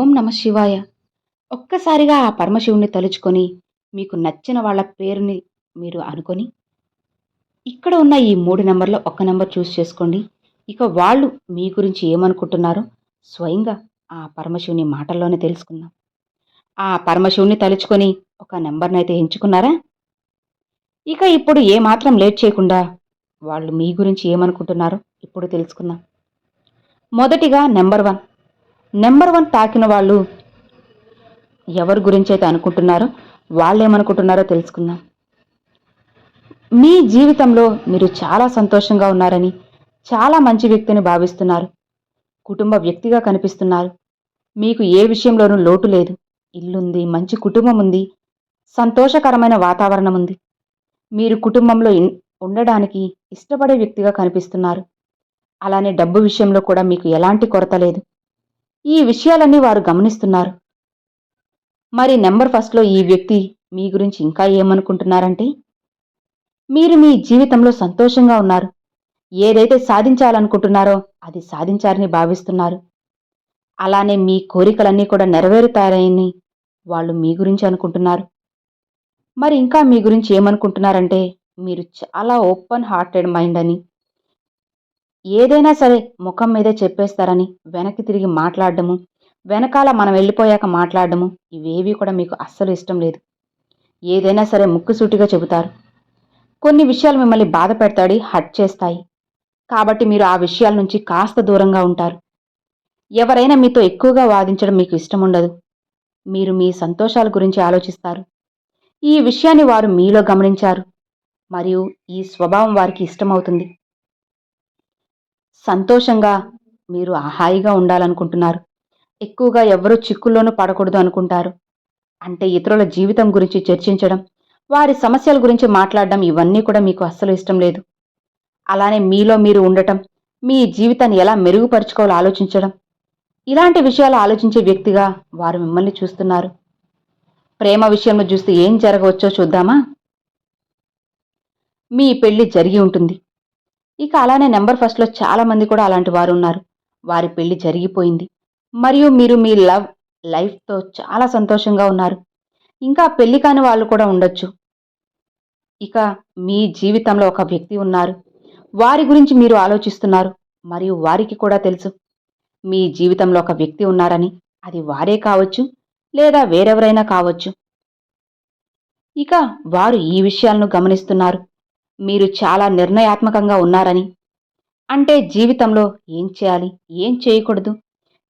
ఓం నమ శివాయ. ఒక్కసారిగా ఆ పరమశివుణ్ణి తలుచుకొని మీకు నచ్చిన వాళ్ళ పేరుని మీరు అనుకొని ఇక్కడ ఉన్న ఈ మూడు నెంబర్లో ఒక్క నెంబర్ చూస్ చేసుకోండి. ఇక వాళ్ళు మీ గురించి ఏమనుకుంటున్నారో స్వయంగా ఆ పరమశివుని మాటల్లోనే తెలుసుకుందాం. ఆ పరమశివుణ్ణి తలుచుకొని ఒక నెంబర్ని అయితే ఎంచుకున్నారా? ఇక ఇప్పుడు ఏమాత్రం లేట్ చేయకుండా వాళ్ళు మీ గురించి ఏమనుకుంటున్నారో ఇప్పుడు తెలుసుకుందాం. మొదటిగా నెంబర్ వన్. నెంబర్ వన్ తాకిన వాళ్ళు ఎవరి గురించి అయితే అనుకుంటున్నారో వాళ్ళు ఏమనుకుంటున్నారో తెలుసుకుందాం. మీ జీవితంలో మీరు చాలా సంతోషంగా ఉన్నారని చాలా మంచి వ్యక్తిని భావిస్తున్నారు. కుటుంబ వ్యక్తిగా కనిపిస్తున్నారు. మీకు ఏ విషయంలోనూ లోటు లేదు. ఇల్లుంది మంచి కుటుంబం ఉంది సంతోషకరమైన వాతావరణం ఉంది. మీరు కుటుంబంలో ఉండడానికి ఇష్టపడే వ్యక్తిగా కనిపిస్తున్నారు. అలానే డబ్బు విషయంలో కూడా మీకు ఎలాంటి కొరత లేదు. ఈ విషయాలన్నీ వారు గమనిస్తున్నారు. మరి నెంబర్ ఫస్ట్లో ఈ వ్యక్తి మీ గురించి ఇంకా ఏమనుకుంటున్నారంటే? మీరు మీ జీవితంలో సంతోషంగా ఉన్నారు. ఏదైతే సాధించాలనుకుంటున్నారో అది సాధించారని భావిస్తున్నారు. అలానే మీ కోరికలన్నీ కూడా నెరవేరుతారని వాళ్ళు మీ గురించి అనుకుంటున్నారు. మరి ఇంకా మీ గురించి ఏమనుకుంటున్నారంటే మీరు చాలా ఓపెన్ హార్టెడ్ మైండ్ అని ఏదైనా సరే ముఖం మీదే చెప్పేస్తారని వెనక్కి తిరిగి మాట్లాడడము వెనకాల మనం వెళ్ళిపోయాక మాట్లాడడము ఇవేవి కూడా మీకు అస్సలు ఇష్టం లేదు. ఏదైనా సరే ముక్కుసూటిగా చెబుతారు. కొన్ని విషయాలు మిమ్మల్ని బాధ పెడతాడి హట్ చేస్తాయి. కాబట్టి మీరు ఆ విషయాల నుంచి కాస్త దూరంగా ఉంటారు. ఎవరైనా మీతో ఎక్కువగా వాదించడం మీకు ఇష్టం ఉండదు మీరు మీ సంతోషాల గురించి ఆలోచిస్తారు. ఈ విషయాన్ని వారు మీలో గమనించారు. మరియు ఈ స్వభావం వారికి ఇష్టమవుతుంది. సంతోషంగా మీరు హాయిగా ఉండాలనుకుంటున్నారు. ఎక్కువగా ఎవరూ చిక్కుల్లోనూ పడకూడదు అనుకుంటారు. అంటే ఇతరుల జీవితం గురించి చర్చించడం వారి సమస్యల గురించి మాట్లాడడం ఇవన్నీ కూడా మీకు అస్సలు ఇష్టం లేదు. అలానే మీలో మీరు ఉండటం మీ జీవితాన్ని ఎలా మెరుగుపరుచుకోవాలో ఆలోచించడం ఇలాంటి విషయాలు ఆలోచించే వ్యక్తిగా వారు మిమ్మల్ని చూస్తున్నారు. ప్రేమ విషయంలో చూస్తే ఏం జరగవచ్చో చూద్దామా? మీ పెళ్ళి జరిగి ఉంటుంది. ఇక అలానే నెంబర్ ఫస్ట్లో చాలా మంది కూడా అలాంటి వారు ఉన్నారు. వారి పెళ్ళి జరిగిపోయింది. మరియు మీరు మీ లవ్ లైఫ్తో చాలా సంతోషంగా ఉన్నారు. ఇంకా పెళ్ళి కాని వాళ్ళు కూడా ఉండొచ్చు. ఇక మీ జీవితంలో ఒక వ్యక్తి ఉన్నారు. వారి గురించి మీరు ఆలోచిస్తున్నారు. మరియు వారికి కూడా తెలుసు. మీ జీవితంలో ఒక వ్యక్తి ఉన్నారని. అది వారే కావచ్చు లేదా వేరెవరైనా కావచ్చు. ఇక వారు ఈ విషయాలను గమనిస్తున్నారు. మీరు చాలా నిర్ణయాత్మకంగా ఉన్నారని. అంటే జీవితంలో ఏం చేయాలి ఏం చేయకూడదు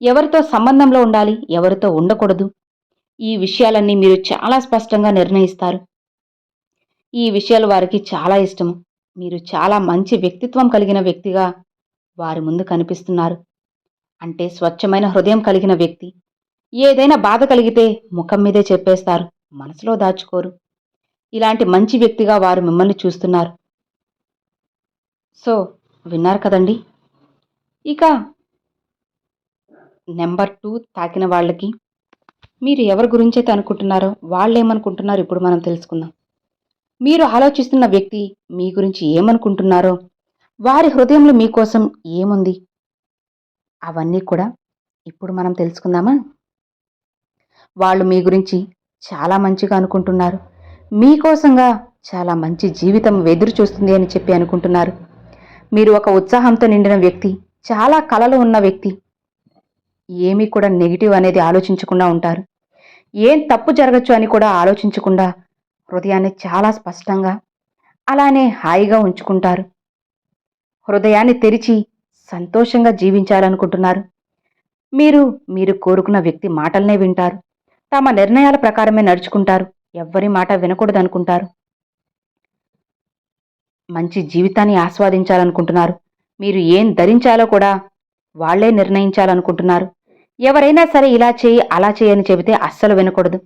ఎవరితో సంబంధంలో ఉండాలి ఎవరితో ఉండకూడదు. ఈ విషయాలన్నీ మీరు చాలా స్పష్టంగా నిర్ణయిస్తారు. ఈ విషయాలు వారికి చాలా ఇష్టము. మీరు చాలా మంచి వ్యక్తిత్వం కలిగిన వ్యక్తిగా వారి ముందు కనిపిస్తున్నారు. అంటే స్వచ్ఛమైన హృదయం కలిగిన వ్యక్తి. ఏదైనా బాధ కలిగితే ముఖం మీదే చెప్పేస్తారు. మనసులో దాచుకోరు. ఇలాంటి మంచి వ్యక్తిగా వారు మిమ్మల్ని చూస్తున్నారు. సో విన్నారు కదండి? ఇక నెంబర్ టూ తాకిన వాళ్ళకి మీరు ఎవరి గురించి అయితే అనుకుంటున్నారో వాళ్ళు ఏమనుకుంటున్నారో ఇప్పుడు మనం తెలుసుకుందాం. మీరు ఆలోచిస్తున్న వ్యక్తి మీ గురించి ఏమనుకుంటున్నారో వారి హృదయంలో మీకోసం ఏముంది? అవన్నీ కూడా ఇప్పుడు మనం తెలుసుకుందామా? వాళ్ళు మీ గురించి చాలా మంచిగా అనుకుంటున్నారు. మీకోసంగా చాలా మంచి జీవితం ఎదురు చూస్తుంది అని చెప్పి అనుకుంటున్నారు. మీరు ఒక ఉత్సాహంతో నిండిన వ్యక్తి చాలా కలలు ఉన్న వ్యక్తి ఏమీ కూడా నెగిటివ్ అనేది ఆలోచించకుండా ఉంటారు. ఏం తప్పు జరగచ్చు అని కూడా ఆలోచించకుండా హృదయాన్ని చాలా స్పష్టంగా అలానే హాయిగా ఉంచుకుంటారు. హృదయాన్ని తెరిచి సంతోషంగా జీవించాలనుకుంటున్నారు. మీరు మీరు కోరుకున్న వ్యక్తి మాటలనే వింటారు. తమ నిర్ణయాల ప్రకారమే నడుచుకుంటారు. ఎవ్వరి మాట వినకూడదనుకుంటారు. మంచి జీవితాన్ని ఆస్వాదించాలనుకుంటున్నారు. మీరు ఏం ధరించాలో కూడా వాళ్ళే నిర్ణయించాలనుకుంటున్నారు. ఎవరైనా సరే ఇలా చేయి అలా చేయని చెబితే అస్సలు వినకూడదు.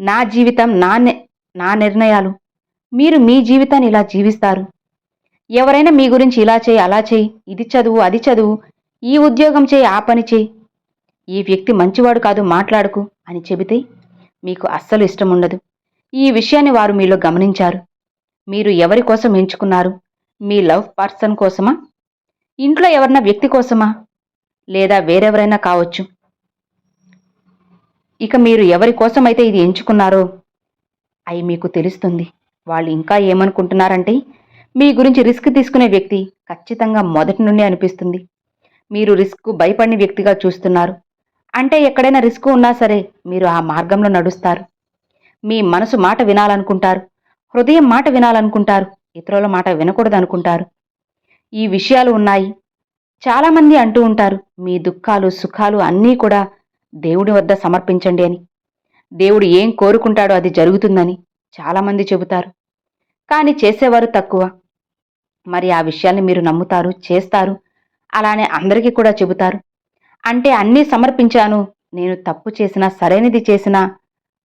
నా జీవితం నా ని- నా నిర్ణయాలు. మీరు మీ జీవితాన్ని ఇలా జీవిస్తారు. ఎవరైనా మీ గురించి ఇలా చేయి అలా చేయి ఇది చదువు అది చదువు ఈ ఉద్యోగం చేయి ఆ పని చేయి. ఈ వ్యక్తి మంచివాడు కాదు మాట్లాడుకు అని చెబితే మీకు అస్సలు ఇష్టం ఉండదు. ఈ విషయాన్ని వారు మీలో గమనించారు. మీరు ఎవరి కోసం ఎంచుకున్నారు? మీ లవ్ పర్సన్ కోసమా? ఇంట్లో ఎవరన్నా వ్యక్తి కోసమా? లేదా వేరెవరైనా కావచ్చు? ఇక మీరు ఎవరి కోసమైతే ఇది ఎంచుకున్నారో అయి మీకు తెలుస్తుంది. వాళ్ళు ఇంకా ఏమనుకుంటున్నారంటే మీ గురించి రిస్క్ తీసుకునే వ్యక్తి ఖచ్చితంగా మొదటి నుండి అనిపిస్తుంది. మీరు రిస్క్ భయపడిన వ్యక్తిగా చూస్తున్నారు. అంటే ఎక్కడైనా రిస్క్ ఉన్నా సరే మీరు ఆ మార్గంలో నడుస్తారు. మీ మనసు మాట వినాలనుకుంటారు. హృదయం మాట వినాలనుకుంటారు. ఇతరుల మాట వినకూడదనుకుంటారు. ఈ విషయాలు ఉన్నాయి. చాలామంది అంటూ ఉంటారు మీ దుఃఖాలు సుఖాలు అన్నీ కూడా దేవుడి వద్ద సమర్పించండి అని. దేవుడు ఏం కోరుకుంటాడో అది జరుగుతుందని చాలామంది చెబుతారు. కానీ చేసేవారు తక్కువ. మరి ఆ విషయాన్ని మీరు నమ్ముతారు చేస్తారు. అలానే అందరికీ కూడా చెబుతారు. అంటే అన్నీ సమర్పించాను. నేను తప్పు చేసినా సరైనది చేసినా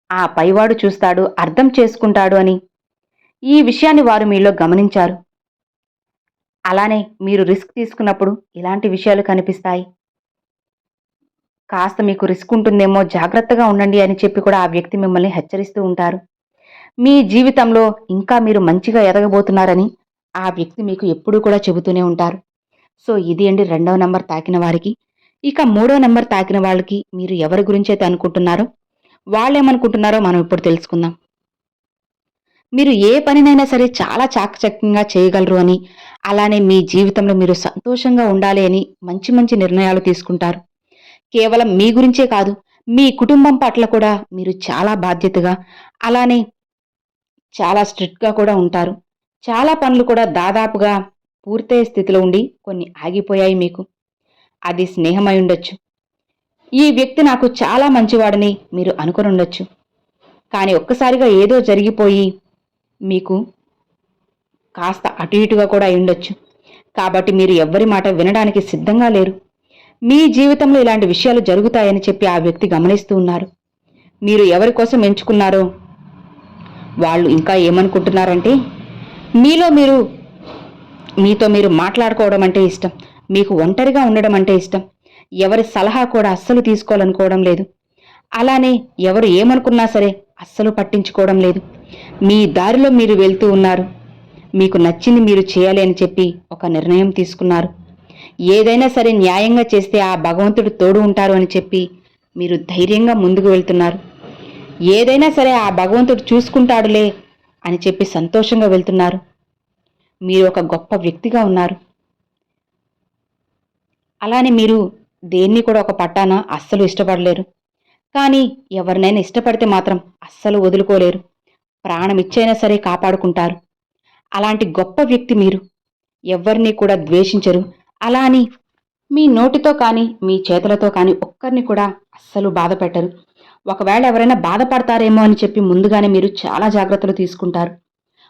ఆ పైవాడు చూస్తాడు అర్థం చేసుకుంటాడు అని. ఈ విషయాన్ని వారు మీలో గమనించారు. అలానే మీరు రిస్క్ తీసుకున్నప్పుడు ఇలాంటి విషయాలు కనిపిస్తాయి. కాస్త మీకు రిస్క్ ఉంటుందేమో జాగ్రత్తగా ఉండండి అని చెప్పి కూడా ఆ వ్యక్తి మిమ్మల్ని హెచ్చరిస్తూ ఉంటారు. మీ జీవితంలో ఇంకా మీరు మంచిగా ఎదగబోతున్నారని ఆ వ్యక్తి మీకు ఎప్పుడూ కూడా చెబుతూనే ఉంటారు. సో ఇది అండి రెండవ నెంబర్ తాకిన వారికి. ఇక మూడో నెంబర్ తాకిన వాళ్ళకి మీరు ఎవరి గురించి అయితే అనుకుంటున్నారో వాళ్ళు ఏమనుకుంటున్నారో మనం ఇప్పుడు తెలుసుకుందాం. మీరు ఏ పనినైనా సరే చాలా చాకచక్యంగా చేయగలరు అని అలానే మీ జీవితంలో మీరు సంతోషంగా ఉండాలి అని మంచి మంచి నిర్ణయాలు తీసుకుంటారు. కేవలం మీ గురించే కాదు మీ కుటుంబం పట్ల కూడా మీరు చాలా బాధ్యతగా అలానే చాలా స్ట్రిక్ట్గా కూడా ఉంటారు. చాలా పనులు కూడా దాదాపుగా పూర్తయ్యే స్థితిలో ఉండి కొన్ని ఆగిపోయాయి మీకు. అది స్నేహమై ఉండొచ్చు. ఈ వ్యక్తి నాకు చాలా మంచివాడని మీరు అనుకునుండొచ్చు కానీ ఒక్కసారిగా ఏదో జరిగిపోయి మీకు కాస్త అటు ఇటుగా కూడా అయ్యుండొచ్చు ఉండొచ్చు. కాబట్టి మీరు ఎవ్వరి మాట వినడానికి సిద్ధంగా లేరు. మీ జీవితంలో ఇలాంటి విషయాలు జరుగుతాయని చెప్పి ఆ వ్యక్తి గమనిస్తూ ఉన్నారు. మీరు ఎవరి కోసం ఎంచుకున్నారో వాళ్ళు ఇంకా ఏమనుకుంటున్నారంటే మీలో మీరు మీతో మీరు మాట్లాడుకోవడం అంటే ఇష్టం. మీకు ఒంటరిగా ఉండడం అంటే ఇష్టం. ఎవరి సలహా కూడా అస్సలు తీసుకోవాలనుకోవడం లేదు. అలానే ఎవరు ఏమనుకున్నా సరే అస్సలు పట్టించుకోవడం లేదు. మీ దారిలో మీరు వెళ్తూ ఉన్నారు. మీకు నచ్చింది మీరు చేయాలి అని చెప్పి ఒక నిర్ణయం తీసుకున్నారు. ఏదైనా సరే న్యాయంగా చేస్తే ఆ భగవంతుడు తోడు ఉంటారు అని చెప్పి మీరు ధైర్యంగా ముందుకు వెళ్తున్నారు. ఏదైనా సరే ఆ భగవంతుడు చూసుకుంటాడులే అని చెప్పి సంతోషంగా వెళ్తున్నారు. మీరు ఒక గొప్ప వ్యక్తిగా ఉన్నారు. అలానే మీరు దేన్ని కూడా ఒక పట్టాన అస్సలు ఇష్టపడలేరు. కానీ ఎవరినైనా ఇష్టపడితే మాత్రం అస్సలు వదులుకోలేరు. ప్రాణం ఇచ్చైనా సరే కాపాడుకుంటారు. అలాంటి గొప్ప వ్యక్తి మీరు. ఎవరిని కూడా ద్వేషించరు. అలా అని మీ నోటితో కానీ మీ చేతులతో కానీ ఒక్కరిని కూడా అస్సలు బాధ పెట్టరు ఒకవేళ ఎవరైనా బాధపడతారేమో అని చెప్పి ముందుగానే మీరు చాలా జాగ్రత్తలు తీసుకుంటారు.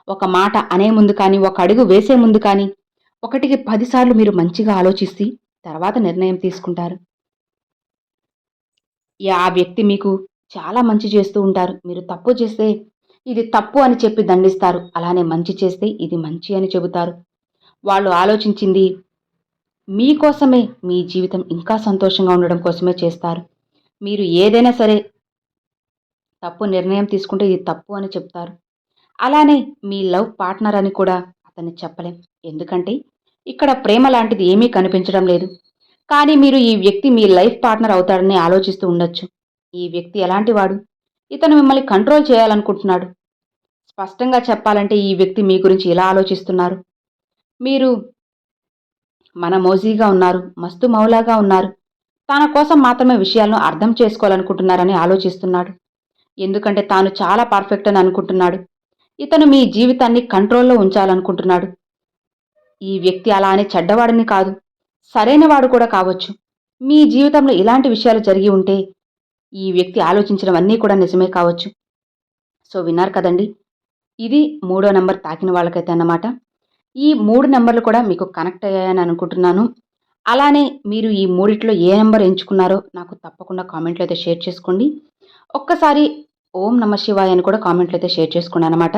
ఒక మాట అనే ముందు కానీ ఒక అడుగు వేసే ముందు కానీ ఒకటికి పదిసార్లు మీరు మంచిగా ఆలోచిస్తే తర్వాత నిర్ణయం తీసుకుంటారు. ఆ వ్యక్తి మీకు చాలా మంచి చేస్తూ ఉంటారు. మీరు తప్పు చేస్తే ఇది తప్పు అని చెప్పి దండిస్తారు. అలానే మంచి చేస్తే ఇది మంచి అని చెబుతారు. వాళ్ళు ఆలోచించింది మీకోసమే మీ జీవితం ఇంకా సంతోషంగా ఉండడం కోసమే చేస్తారు. మీరు ఏదైనా సరే తప్పు నిర్ణయం తీసుకుంటే ఇది తప్పు అని చెప్తారు. అలానే మీ లవ్ పార్ట్నర్ అని కూడా అతన్ని చెప్పలేం. ఎందుకంటే ఇక్కడ ప్రేమ లాంటిది ఏమీ కనిపించడం లేదు. కానీ మీరు ఈ వ్యక్తి మీ లైఫ్ పార్ట్నర్ అవుతాడని ఆలోచిస్తూ ఉండొచ్చు. ఈ వ్యక్తి ఎలాంటి వాడు? ఇతను మిమ్మల్ని కంట్రోల్ చేయాలనుకుంటున్నాడు. స్పష్టంగా చెప్పాలంటే ఈ వ్యక్తి మీ గురించి ఇలా ఆలోచిస్తున్నారు? మీరు మన మోజీగా ఉన్నారు మస్తు మౌలాగా ఉన్నారు. తన కోసం మాత్రమే విషయాలను అర్థం చేసుకోవాలనుకుంటున్నారని ఆలోచిస్తున్నాడు. ఎందుకంటే తాను చాలా పర్ఫెక్ట్ అని అనుకుంటున్నాడు. ఇతను మీ జీవితాన్ని కంట్రోల్లో ఉంచాలనుకుంటున్నాడు. ఈ వ్యక్తి అలా అని చెడ్డవాడిని కాదు. సరైనవాడు కూడా కావచ్చు. మీ జీవితంలో ఇలాంటి విషయాలు జరిగి ఉంటే ఈ వ్యక్తి ఆలోచించినవన్నీ కూడా నిజమే కావచ్చు. సో విన్నారు కదండి? ఇది మూడో నెంబర్ తాకిన వాళ్ళకైతే అన్నమాట. ఈ మూడు నెంబర్లు కూడా మీకు కనెక్ట్ అయ్యాయని అనుకుంటున్నాను. అలానే మీరు ఈ మూడిట్లో ఏ నెంబర్ ఎంచుకున్నారో నాకు తప్పకుండా కామెంట్లు అయితే షేర్ చేసుకోండి. ఒక్కసారి ఓం నమ శివాయ అని కూడా కామెంట్లు అయితే షేర్ చేసుకోండి అనమాట